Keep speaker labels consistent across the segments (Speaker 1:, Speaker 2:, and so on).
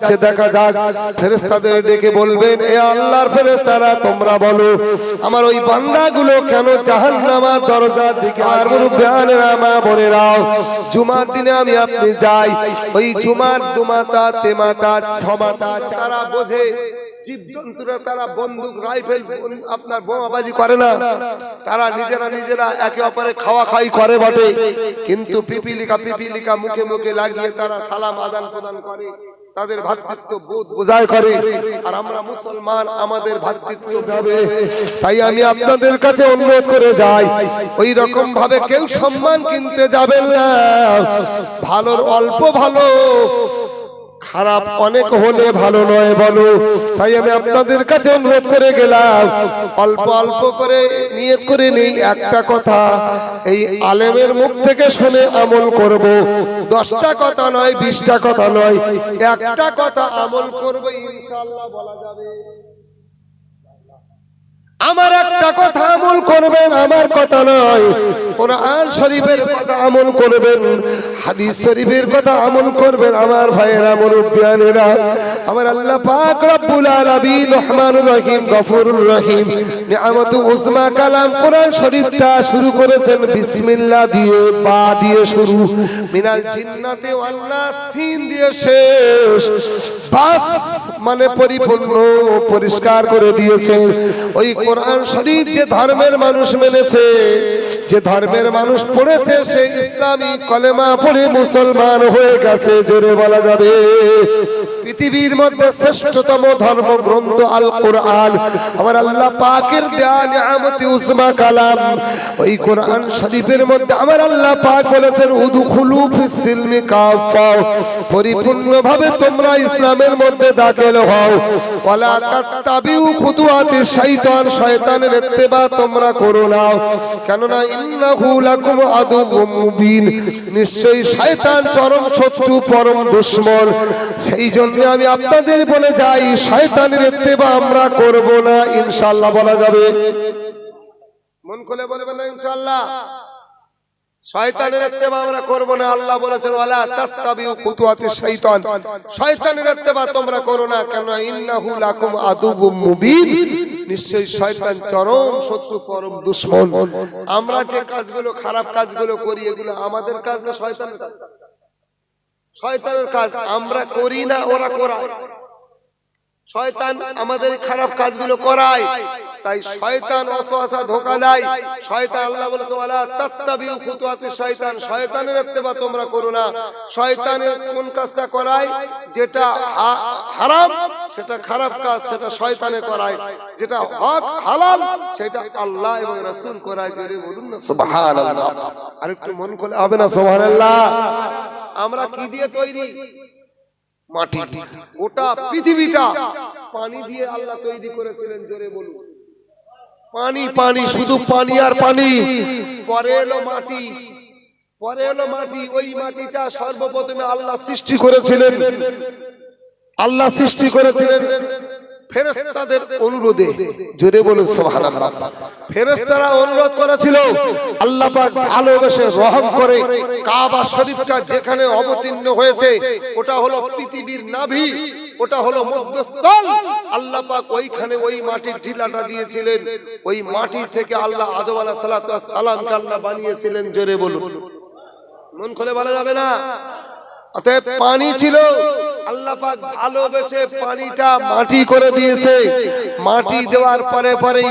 Speaker 1: যাচ্ছে দেখা তারা আপনার বোমাবাজি করে না। তারা নিজেরা নিজেরা একে অপরে খাওয়া খাই করে বটে, কিন্তু পিপিলিকা পিপিলিকা মুখে মুখে লাগিয়ে তারা সালাম আদান প্রদান করে। তাদের ভাতৃত্ব বোধ বোঝায় করে। আর আমরা মুসলমান আমাদের ভাতৃত্ব যাবে। তাই আমি আপনাদের কাছে অনুরোধ করে যাই। ওই রকম ভাবে কেউ সম্মান কিনতে যাবেন না। ভালোর অল্প ভালো খারাপ অনেক হলে ভালো নয় বলো। তাই আমি আপনাদের কাছে অনুরোধ করে গেলাম। অল্প অল্প করে নিয়ত করে নেই একটা কথা। এই আলেমের মুখ থেকে শুনে আমল করব। দশটা কথা নয় বিশটা কথা নয় একটা কথা আমল করব ইনশাল্লাহ বলা যাবে। আমার একটা কথা আমল করবেন, আমার কথা নয়। কোরআন শরীফের কথা আমল করবেন, হাদিস শরীফের কথা আমল করবেন, আমার ভাইয়েরা, মুরব্বিয়ানেরা। আমার আল্লাহ পাক রব্বুল আলামিন রহমানুর রহিম, গফুরুর রহিম, নিয়ামত উজমা কালাম কোরআন শরীফটা শুরু করেছেন, বিসমিল্লাহ দিয়ে বা দিয়ে শুরু। মিনাল জিন্নাতে নাস সিন দিয়ে শেষ। বাস মানে পরিপূর্ণ, পরিষ্কার করে দিয়েছেন ওই কোরআন শরীফ যে ধর্মের মানুষ মেনেছে, যে ধর্মের মানুষ পড়েছে, সে ইসলামী কলেমা পড়ে মুসলমান হয়ে গেছে, জোরে বলা যাবে। পৃথিবীর মধ্যে শ্রেষ্ঠতম ধর্মগ্রন্থ আল কোরআন আমার আল্লাহ পাকের দেয়া উসমা কালাম। ওই কোরআন শরীফের মধ্যে আমার আল্লাহ পাক বলেছেন, উদুখুলু ফিস সিলমি কাফা পরিপূর্ণভাবে তোমরা ইসলামের মধ্যে দাখিল হও। ওয়ালা তাত্তাবিউ খুতুয়াতি শাইতান। শয়তানের ইত্তেবা তোমরা করো না। কেননা ইন্নাহু লাকুম আদুউম মুবিন। নিশ্চয়ই শয়তান চরম শত্রু, পরম দুশমন। সেই জন্য আমি আপনাদের বলে যাই, শয়তানের ইত্তেবা আমরা করব না, ইনশাআল্লাহ বলা যাবে। মন খুলে বলবেন না ইত্তেবা আমরা আমরা যে কাজগুলো, খারাপ কাজগুলো করি, এগুলো আমাদের কাজ না, শয়তানের কাজ। শয়তানের কাজ আমরা করি না, ওরা করায়। শয়তান আমাদের খারাপ কাজগুলো করায়। তাই শয়তান অসহসা ধোকা দেয়। শয়তান আল্লাহ বলেছে, ওয়ালা তাত্তাবিউ খুতুয়াতি শয়তান, শয়তানের ইত্তেবা তোমরা করো না। শয়তানের কোন কাজটা করায় যেটা হারাম, সেটা খারাপ কাজ, সেটা শয়তানে করায়। যেটা হক, হালাল, সেটা আল্লাহ এবং রাসূল করায়। জোরে বলুন না, সুবহানাল্লাহ। আর একটু মন খুলে, হবে না, সুবহানাল্লাহ? আমরা কি দিয়ে তৈরি? মাটি। গোটা পৃথিবীটা পানি দিয়ে আল্লাহ তৈরি করেছিলেন জোরে বলুন। পানি পানি শুধু পানি আর পানি পরে এলো মাটি। পরে এলো মাটি। ওই মাটিটা সর্বপ্রথমে আল্লাহ সৃষ্টি করেছিলেন। আল্লাহ সৃষ্টি করেছিলেন। ফেরেশতাদের অনুরোধে। জোরে বলুন সুবহানাল্লাহ। ফেরেশতারা অনুরোধ করেছিল আল্লাহ পাক ভালোবেসে রহম করে কাবা শরীফটা যেখানে অবতীর্ণ হয়েছে ওটা হলো পৃথিবীর নাভি ওটা হলো মধ্যস্থল। আল্লাহ পাক ওইখানে ওই মাটির ঢিলাটা দিয়েছিলেন। ওই মাটি থেকে আল্লাহ আদম আলাইহিস সালাতু ওয়াস সালামকে আল্লাহ বানিয়েছিলেন। জোরে বলুন। মন খুলে বলা যাবে না? অতএব পানি ছিল। আল্লাহ পাক ভালোবেসে পানিটা মাটি করে দিয়েছে। মাটি দেওয়ার পরে পরে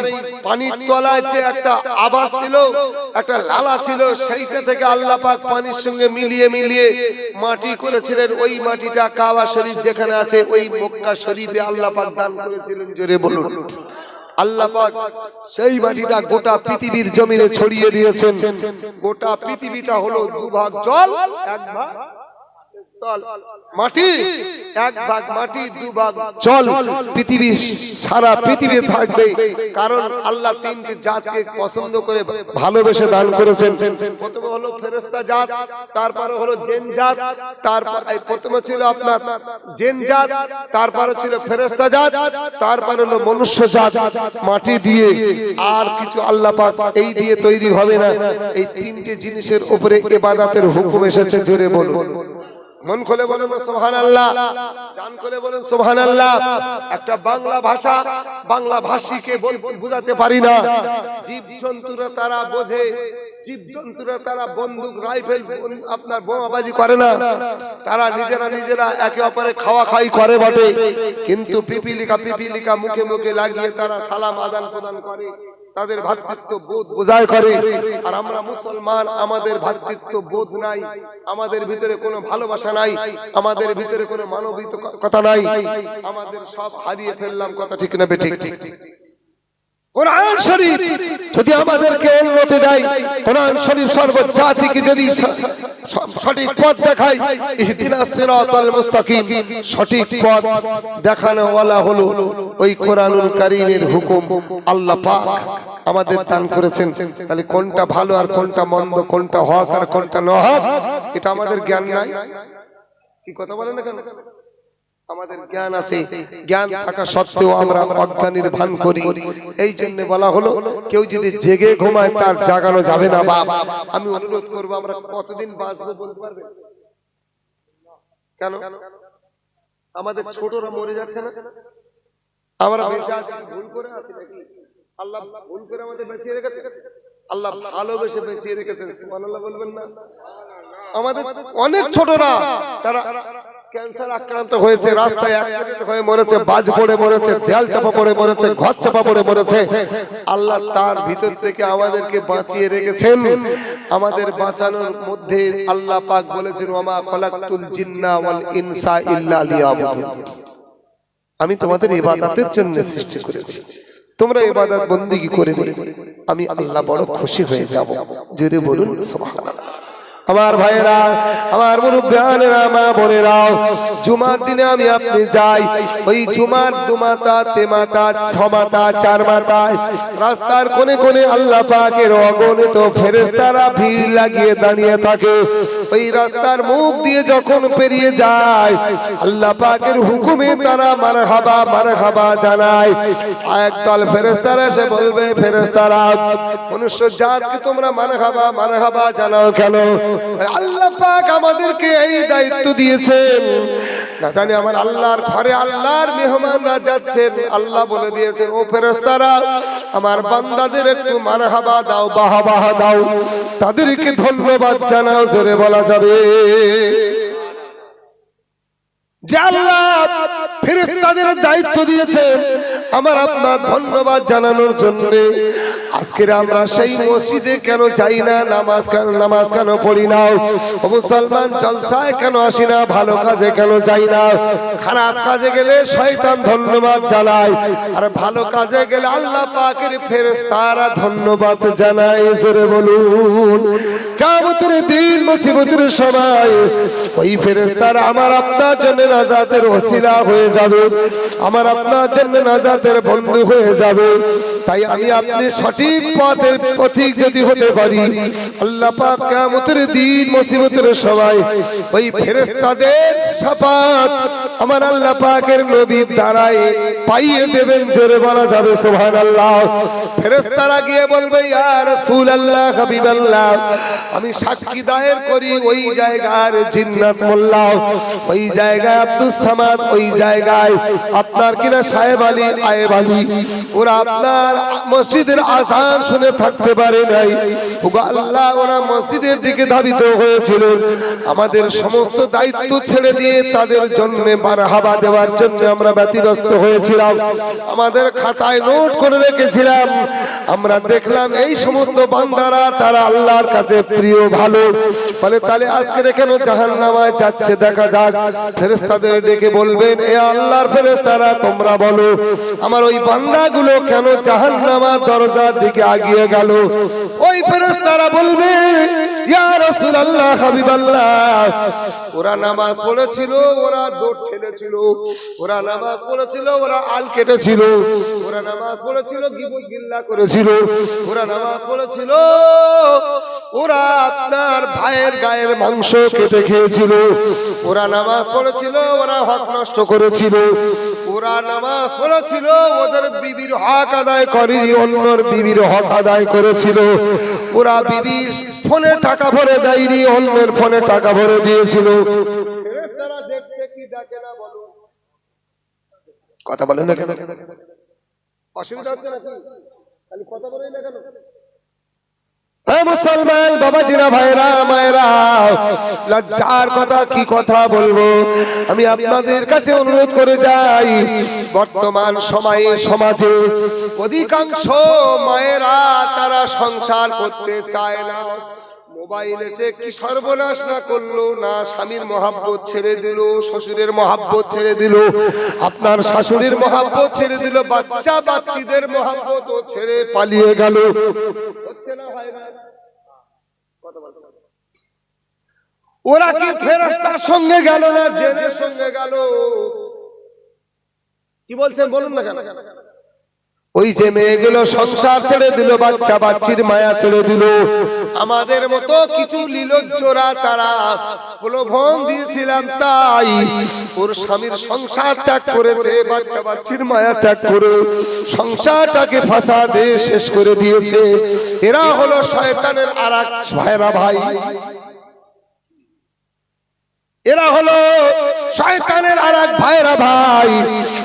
Speaker 1: পানির তলায় যে একটা আবাস ছিল একটা লালা ছিল সেইটা থেকে আল্লাহ পাক পানির সঙ্গে মিলিয়ে মিলিয়ে মাটি করেছিলেন। ওই মাটিটা কাবা শরীফ যেখানে আছে ওই মক্কা শরীফে আল্লাহ পাক দান করেছিলেন জোরে বলুন। আল্লাহ পাক সেই মাটিটা গোটা পৃথিবীর জমিনে ছড়িয়ে দিয়েছেন। গোটা পৃথিবীটা হলো দুভাগ জল এক ভাগ। মাটি, এক ভাগ মাটি, দু ভাগ জল। পৃথিবী সারা পৃথিবী থাকবে। কারণ আল্লাহ তিনটি জাতকে পছন্দ করে, ভালোবেসে দান করেছেন। প্রথমে হলো ফেরেশতা জাত, তারপরে হলো জেন জাত, তারপর প্রথমে ছিল আপনার জেন জাত, তারপরে ছিল ফেরেশতা জাত, তারপরে হলো মনুষ্য জাত, মাটি দিয়ে। আর কিছু আল্লাহ পাক এই দিয়ে তৈরি হবে না। এই তিনটি জিনিসের উপরে ইবাদতের হুকুম এসেছে, জোরে বলুন। মন খুলে বলেন সোহান আল্লাহ জান খুলে বলেন সোহান আল্লাহ একটা বাংলা ভাষা, বাংলা ভাষীকে বুঝাতে পারি না। জীব জন্তুরা তারা বোঝে জীব জন্তুরা তারা বন্দুক, রাইফেল আপনার বোমাবাজি করে না। তারা নিজেরা নিজেরা একে অপরে খাওয়া খাই করে বটে। কিন্তু পিপিলিকা পিপিলিকা মুখে মুখে লাগিয়ে তারা সালাম আদান প্রদান করে। তাদের ভাতৃত্ব বোধ বোঝায় করে। আর আমরা মুসলমান আমাদের ভাতৃত্ব বোধ নাই আমাদের ভিতরে কোনো ভালোবাসা নাই আমাদের ভিতরে কোনো মানবিক কথা নাই আমাদের সব হারিয়ে ফেললাম কথা ঠিক না বেঠিক কোরআন শরীফ যদি আমাদেরকে উন্নতি দেয়, কোরআন শরীফ সর্বজাতিকে যদি সঠিক পথ দেখায় ইহদিনাস সিরাতাল মুস্তাকিম, সঠিক পথ দেখানো ওয়ালা হলো ওই কোরআনুল কারীমের হুকুম। আল্লাহ পাক আমাদের দান করেছেন। তাহলে কোনটা ভালো আর কোনটা মন্দ, কোনটা হক আর কোনটা ন হক এটা আমাদের জ্ঞান নাই। কি কথা বলেন না কেন? আমাদের জ্ঞান আছে। জ্ঞান থাকা সত্ত্বেও আমরা অজ্ঞানীর ভান করি। এই জন্য বলা হলো কেউ যদি জেগে ঘুমায় তার জাগানো যাবে না বাপ। আমি অনুরোধ করব আমরা কতদিন বাঁচবো বলতে পারবেন কেন? আমাদের ছোটরা মরে যাচ্ছে না? আমরা বেঁচে আছি ভুল করে আছি নাকি? আল্লাহ ভুল করে আমাদের বেঁচিয়ে রেখেছে আল্লাহ ভালোবেসে বেঁচিয়ে রেখেছেন। সুবহানাল্লাহ বলবেন না। আমাদের অনেক ছোটরা তারা ক্যান্সার আক্রান্ত হয়েছে রাস্তায় অ্যাক্সিডেন্ট হয়ে মরেছে বাজ পড়ে মরেছে চাপা পড়ে মরেছে ঘর চাপা পড়ে মরেছে। আল্লাহ তার ভিতর থেকে আমাদেরকে বাঁচিয়ে রেখেছেন। আমাদের বাঁচানোর মধ্যে আল্লাহ পাক বলেছেন ওমা খলাকতুল জিন্না ওয়াল ইনসা ইল্লা লিয়াবুদুন। আমি তোমাদের ইবাদতের জন্য সৃষ্টি করেছি। তোমরা ইবাদত বন্দিগি করে আমি আল্লাহ বড় খুশি হয়ে যাব। জোরে বলুন সুবহানাল্লাহ। আমার ভাইয়েরা, আমার মুরব্বিয়ানেরা মা বোনেরা, জুমার দিনে আমি আপনি যাই। ওই জুমার দুমাতা তেমাতা ছমাতা চার মাতায় রাস্তার কোণে কোণে আল্লাহ পাকের অগণিত ফেরেশতারা ভিড় লাগিয়ে দাঁড়িয়ে থাকে। ওই রাস্তার মুখ দিয়ে যখন পেরিয়ে যায়, আল্লাহ পাকের হুকুমে তারা মারহাবা মারহাবা জানায়। একদল ফেরেশতারা এসে বলবে, ফেরেশতারা, মনুষ্য জাতকে তোমরা মারহাবা মারহাবা জানাও কেন? আল্লাহ পাক আমাদেরকে এই দায়িত্ব দিয়েছেন। না জানি আমার আল্লাহর ঘরে আল্লাহর মেহমানরা যাচ্ছেন, আল্লাহ বলে দিয়েছেন, ও ফেরেশতারা, আমার বান্দাদের একটু মারহাবা দাও বাহাবাহা দাও। তাদেরকে ধন্যবাদ জানাও, জোরে বলা যাবে। যে আল্লাহ ফেরেশতাদের দায়িত্ব দিয়েছেন, আমার আপনার ধন্যবাদ জানানোর জন্য। আজকের আমরা সেই মসজিদে কেন যাই না? নামাজ কেন নামাজ কেন পড়ি না? ও মুসলমান জলসায় কেন আসি না? ভালো কাজে কেন যাই না? খারাপ কাজে গেলে শয়তান ধন্যবাদ জানায়। আর ভালো কাজে গেলে আল্লাহ পাকের ফেরেশতারা ধন্যবাদ জানায়। জোরে বলুন কামতের দিন মুসিবতের সময় ওই ফেরেশতারা আমার আপনার জন্য নাজাতের ওসিলা হয়ে যাবে। আমার আপনার জন্য নাজাতের বন্ধু হয়ে যাবে। তাই আমি আপনি সঠিক পথের পথিক যদি হতে পারি, আল্লাহ পাক কিয়ামতের দিন মুসিবতের সময় ওই ফেরেশতাদের শাফাত আমার আল্লাহ পাকের নবী দ্বারাই পাইয়ে দেবেন জোরে বলা যাবে সুবহানাল্লাহ। ফেরেশতারা গিয়ে বলবে ইয়া রাসূলুল্লাহ হাবিবাল্লাহ আমি সাক্ষী দায়ের করি ওই জায়গার জিন্নাত মোল্লা। ওই জায়গায় আব্দুল সামাদ ওই জায়গায় আপনার কিনা সাহেব আলী আয়েব আলী। ওরা আপনার মসজিদের আজান শুনে থাকতে পারে নাই। আল্লাহ ওরা মসজিদের দিকে ধাবিত হয়েছিল আমাদের সমস্ত দায়িত্ব ছেড়ে দিয়ে তাদের জন্য মারহাবা দেওয়ার জন্য আমরা ব্যতিব্যস্ত হয়েছিলাম আমাদের খাতায় নোট করে রেখেছিলাম। আমরা দেখলাম এই সমস্ত বান্দারা, তারা আল্লাহর কাছে প্রিয়, ভালো। ফলে তাহলে আজকে কেন জাহান নামায় যাচ্ছে, দেখা যাক। ফেরেস্তাদের ডেকে বলবেন, এ আল্লাহর ফেরেস্তারা তোমরা বলো, আমার ওই বান্দাগুলো কেন জাহান নামার দরজার দিকে আগিয়ে গেল? ওই ফেরেস্তারা বলবে, ইয়া রাসূলুল্লাহ, হাবিবাল্লাহ। ওরা নামাজ পড়েছিল, ওরা দৌড় ঠেলেছিল। ওরা নামাজ পড়েছিল, ওরা আল কেটেছিল, ওরা নামাজ পড়েছিল, গিবত গিল্লা করেছিল, ওরা নামাজ পড়েছিল, ওরা আপনার ভাইয়ের গায়ের মাংস কেটে খেয়েছিল, ওরা নামাজ পড়েছিল, ওরা হক নষ্ট করেছিল, ওরা নামাজ পড়েছিল, ওদের বিবির হক আদায় করেনি অন্যর বিবির হক আদায় করেছিল, ওরা বিবির ফোনে টাকা ভরে দেয়নি, অন্যের ফোনে টাকা ভরে দিয়েছিল। দেখছে কি দেখে না বলো কথা বলেন না কেন? অসুবিধা হচ্ছে নাকি? খালি কথা বলেন না কেন? মুসলমান বাবাজিরা ভাইরা মায়েরা লজ্জার কথা কি কথা বলব? আমি আপনাদের কাছে অনুরোধ করে যাই বর্তমান সময়ে সমাজে অধিকাংশ মায়েরা তারা সংসার করতে চায় না। মোবাইল এসে কি সর্বনাশ না করল, না স্বামীর মহাব্বত ছেড়ে দিল, শ্বশুরের মহাব্বত ছেড়ে দিল, আপনার শাশুড়ির মহাব্বত ছেড়ে দিল, বাচ্চা বাচ্চিদের মহাব্বত ছেড়ে পালিয়ে গেল। হচ্ছে না হয় ওরা কি ফেরস্তার সঙ্গে গেল না জেনের সঙ্গে গেল? কি বলছেন বলুন না কেন? ওই যে মেয়েগুলো সংসার ছেড়ে দিল বাচ্চা বাচ্চির মায়া ছেড়ে দিল। আমাদের মতো কিছু লীলজ্জরা তারা প্রলোভন দিয়েছিলাম তাই ওর স্বামীর সংসার ত্যাগ করেছে বাচ্চা বাচ্চির মায়া ত্যাগ করে সংসারটাকে ফাঁসা দিয়ে শেষ করে দিয়েছে। এরা হলো শয়তানের আর এক ভাইরা ভাই। এরা হলো শয়তানের আর এক ভাইরা ভাই।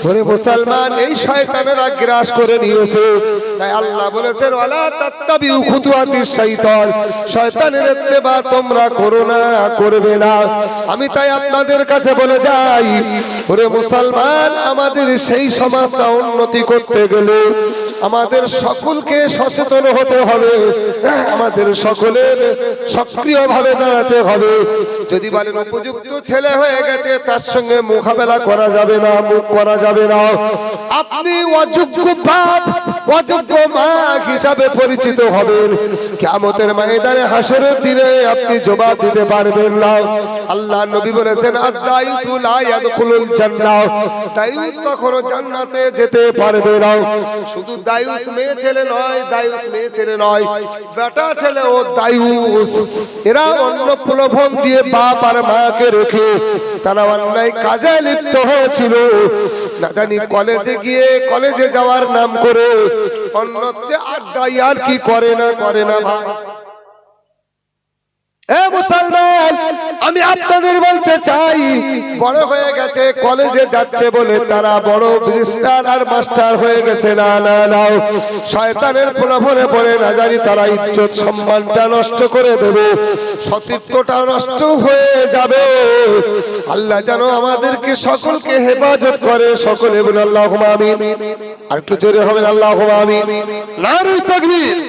Speaker 1: ওরে মুসলমান, এই শয়তানেরা গ্রাস করে নিয়েছে। তাই আল্লাহ বলেছেন, ওয়ালা তাত্তাবিউ খুতুয়াতিস শাইতান। শয়তানের ইত্তেবা তোমরা করো না, করবে না। আমি তাই আপনাদের কাছে বলে যাই, ওরে মুসলমান, আমাদের সেই সমাজটা উন্নতি করতে গেলে আমাদের সকলকে সচেতন হতে হবে। আমাদের সকলের সক্রিয়ভাবে দাঁড়াতে হবে। যদি বলেন, উপযুক্ত ছেলে হয়ে গেছে, তার সঙ্গে মোকাবেলা করা যাবে না, মুখ করা যাবে না। আপনি অযোগ্য বাপ অযোগ্য মা হিসাবে পরিচিত হবেন। কিয়ামতের ময়দানে হাসরের দিনে আপনি জবাব দিতে পারবেন না। আল্লাহ নবী বলেছেন দায়ুস কখনো জান্নাতে যেতে পারবে না। শুধু দায়ুস মেয়ে ছেলে নয় দায়ুস মেয়ে ছেলে নয়, বেটা ছেলে ও দায়ুস এরা অন্য প্রলোভন দিয়ে বাপ আর মাকে রেখে তারা অন্যায় কাজে লিপ্ত হয়েছিল। না জানি কলেজে গিয়ে কলেজে যাওয়ার নাম করে অন্যত্রে আড্ডা আর কি করে না করে না ভাই? এ মুসলমান, আমি আপনাদের বলতে চাই, বড় হয়ে গেছে, কলেজে যাচ্ছে বলে তারা বড় ব্রিস্টার আর মাস্টার হয়ে গেছে। না না না শয়তানের প্রলোভনে পড়ে, না জানি তারা ইজ্জত সম্মানটা নষ্ট করে দেবে, সতীর্থটা নষ্ট হয়ে যাবে। আল্লাহ যেন আমাদেরকে সকলকে হেফাজত করে, সকলে আল্লাহ আমিন। আর একটু জোরে হবেন আল্লাহ নারী তাকবীর।